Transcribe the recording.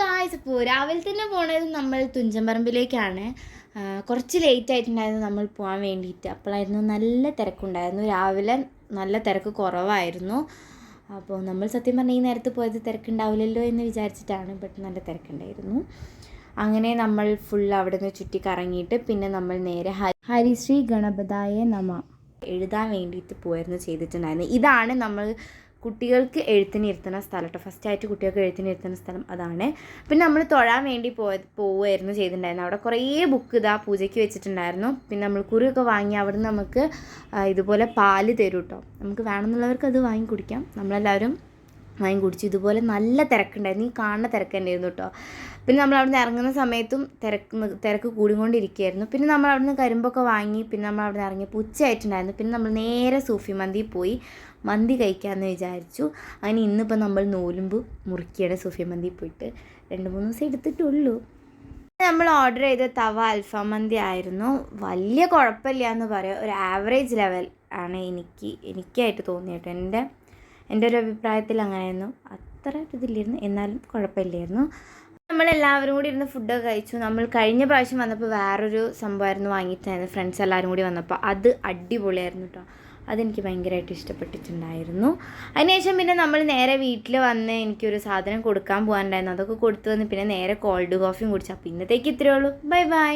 Guys ഇപ്പോൾ രാവിലെ തന്നെ പോണത് നമ്മൾ തുഞ്ചൻപറമ്പിലേക്കാണ്. ആ, കുറച്ച് ലേറ്റ് ആയിട്ടുണ്ടായിരുന്നു നമ്മൾ പോകാൻ വേണ്ടിയിട്ട്. അപ്പോഴായിരുന്നു നല്ല തിരക്കുണ്ടായിരുന്നു. രാവിലെ നല്ല തിരക്ക് കുറവായിരുന്നു. അപ്പോൾ നമ്മൾ സത്യം പറഞ്ഞാൽ ഈ നേരത്ത് പോയത് തിരക്കുണ്ടാവില്ലല്ലോ എന്ന് വിചാരിച്ചിട്ടാണ് ബട്ട് നല്ല തിരക്കുണ്ടായിരുന്നു. അങ്ങനെ നമ്മൾ ഫുൾ അവിടെ നിന്ന് ചുറ്റി കറങ്ങിയിട്ട് പിന്നെ നമ്മൾ നേരെ ഹരി ഹരിശ്രീ ഗണപതായ നമ എഴുതാൻ വേണ്ടിയിട്ട് പോയിരുന്നു ചെയ്തിട്ടുണ്ടായിരുന്നു. ഇതാണ് നമ്മൾ കുട്ടികൾക്ക് എഴുത്തിന് ഇരുത്തുന്ന സ്ഥലം കേട്ടോ ഫസ്റ്റ് ആയിട്ട് കുട്ടികൾക്ക് എഴുത്തിന് ഇരുത്തുന്ന സ്ഥലം അതാണ്. പിന്നെ നമ്മൾ തൊഴാൻ വേണ്ടി പോയ പോവുമായിരുന്നു ചെയ്തിട്ടുണ്ടായിരുന്നു അവിടെ കുറേ ബുക്ക് ഇതാ പൂജയ്ക്ക് വെച്ചിട്ടുണ്ടായിരുന്നു. പിന്നെ നമ്മൾ കുറിയൊക്കെ വാങ്ങി അവിടെ നിന്ന് നമുക്ക് ഇതുപോലെ പാൽ തരും കേട്ടോ നമുക്ക് വേണമെന്നുള്ളവർക്ക് അത് വാങ്ങി കുടിക്കാം. നമ്മളെല്ലാവരും വാങ്ങി കുടിച്ചു. ഇതുപോലെ നല്ല തിരക്കുണ്ടായിരുന്നു. ഈ കാണുന്ന തിരക്ക് തന്നെയായിരുന്നു കേട്ടോ. പിന്നെ നമ്മൾ അവിടെ നിന്ന് ഇറങ്ങുന്ന സമയത്തും തിരക്ക് തിരക്ക് കൂടിക്കൊണ്ടിരിക്കുകയായിരുന്നു. പിന്നെ നമ്മൾ അവിടെ നിന്ന് കരിമ്പൊക്കെ വാങ്ങി പിന്നെ നമ്മൾ അവിടെ നിന്ന് ഇറങ്ങിയപ്പോൾ ഉച്ചയായിട്ടുണ്ടായിരുന്നു പിന്നെ നമ്മൾ നേരെ സൂഫി മന്തി പോയി മന്തി കഴിക്കാമെന്ന് വിചാരിച്ചു. അതിന് ഇന്നിപ്പോൾ നമ്മൾ നോലുമ്പ് മുറുക്കിയാണ് സൂഫി മന്തി പോയിട്ട് രണ്ട് മൂന്ന് ദിവസം എടുത്തിട്ടുള്ളൂ. നമ്മൾ ഓർഡർ ചെയ്ത തവ അൽഫാം മന്തി ആയിരുന്നു. വലിയ കുഴപ്പമില്ല എന്ന് പറയാം. ഒരു ആവറേജ് ലെവൽ ആണ് എനിക്ക് എനിക്കായിട്ട് തോന്നിയിട്ട്. എന്റെ എന്റെ ഒരു അഭിപ്രായത്തിൽ അങ്ങനെയായിരുന്നു അത്ര ഇതില്ലായിരുന്നു. എന്നാലും കുഴപ്പമില്ലായിരുന്നു. നമ്മളെല്ലാവരും കൂടി ഇരുന്ന് ഫുഡൊക്കെ കഴിച്ചു. നമ്മൾ കഴിഞ്ഞ പ്രാവശ്യം വന്നപ്പോൾ വേറൊരു സംഭവമായിരുന്നു വാങ്ങിയിട്ടുണ്ടായിരുന്നു ഫ്രണ്ട്സ് എല്ലാവരും കൂടി വന്നപ്പോൾ അത് അടിപൊളിയായിരുന്നു കേട്ടോ അതെനിക്ക് ഭയങ്കരമായിട്ട് ഇഷ്ടപ്പെട്ടിട്ടുണ്ടായിരുന്നു. അതിനുശേഷം പിന്നെ നമ്മൾ നേരെ വീട്ടിൽ വന്ന് എനിക്കൊരു സാധനം കൊടുക്കാൻ പോകാനുണ്ടായിരുന്നു. അതൊക്കെ കൊടുത്തു വന്ന് പിന്നെ നേരെ കോൾഡ് കോഫിയും കുടിച്ചു. അപ്പോൾ ഇന്നത്തേക്ക് ഇത്രയേ ഉള്ളൂ. Bye bye